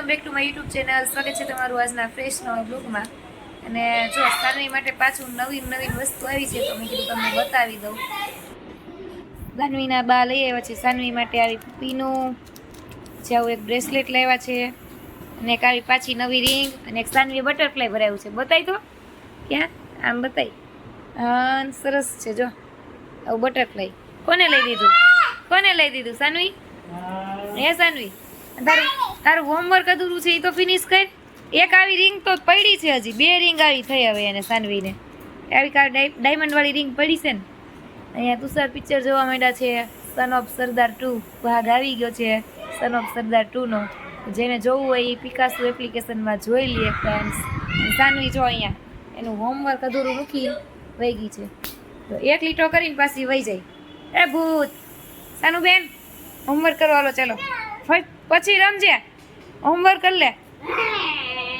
Welcome back to my YouTube channel. સ્વાગત છે તમારું આજના ફ્રેશ નવા બ્લોગમાં. અને જો સાનવી માટે પાછું નવી નવી વસ્તુ આવી છે તો મેં કીધું તમને બતાવી દઉં. સાનવીના બા લઈ આવ્યા છે. સાનવી માટે આવી પીનું જે આવું એક બ્રેસલેટ લાવ્યા છે અને એક આવી પાછી નવી રિંગ અને એક સાનવી બટરફ્લાય ભરાયું છે. બતાવી તો? ક્યાં? આમ બતાવી હા સરસ છે. જો, આવું બટરફ્લાય. કોને લઈ દીધું? કોને લઈ દીધું? સાનવી? હે સાનવી? તારું હોમવર્ક અધૂરું છે એ તો ફિનિશ કર. એક આવી રિંગ તો પડી છે હજી. બે રિંગ આવી થઈ હવે એને સાનવીને. આવી કાર ડાયમંડ વાળી રિંગ પડી છે ને. અહીંયા તુષાર પિક્ચર જોવા માંડ્યા છે. સન ઓફ સરદાર ટુ ભાગ આવી ગયો છે. સન ઓફ સરદાર ટુનો જેને જોવું હોય એ પિકાસુ એપ્લિકેશનમાં જોઈ લઈએ ફ્રેન્ડ્સ સાનવી જો અહીંયા. એનું હોમવર્ક અધૂરું મૂકી વહી ગઈ છે. તો એક લીટો કરીને પાછી વહી જાય. એ ભૂત! સાનુબેન હોમવર્ક કરવાલો ચલો. ફરી પછી રમજે. હોમવર્ક કરી લે.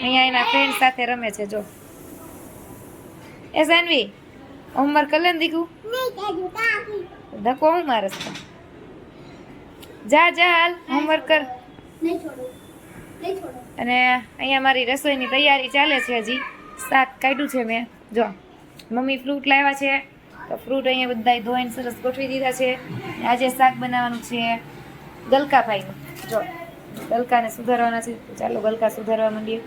અહીંયા એના ફ્રેન્ડ સાથે રમે છે, જો. એ સાનવી હોમવર્ક કરી લે ને દીકું. ધક્કો હું મારસ જા જા, હાલ હોમવર્ક કર. અને અહીંયા મારી રસોઈની તૈયારી ચાલે છે હજી. શાક કાઢ્યું છે મેં. જો, મમ્મી ફ્રૂટ લાવ્યા છે. તો ફ્રૂટ અહીંયા બધા ધોઈને સરસ ગોઠવી દીધા છે. આજે શાક બનાવવાનું છે ગલકાભાઈનું. જો. ગલકાને સુધારવાના છે. ચાલો ગલકા સુધારવા માંડીએ.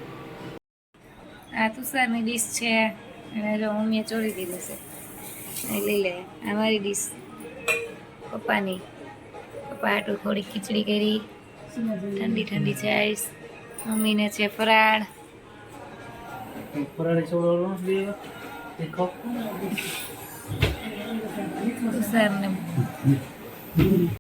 આ તુષારની ડીશ છે. અને જો મમ્મીએ ચોરી દીધી છે. એ લઈ લે. આ મારી ડીશ. પપ્પાની. પપ્પા આટલું થોડી ખીચડી કરી. ઠંડી ઠંડી છે આઈસ. મમ્મીને છે ફરાળ. તુષારને.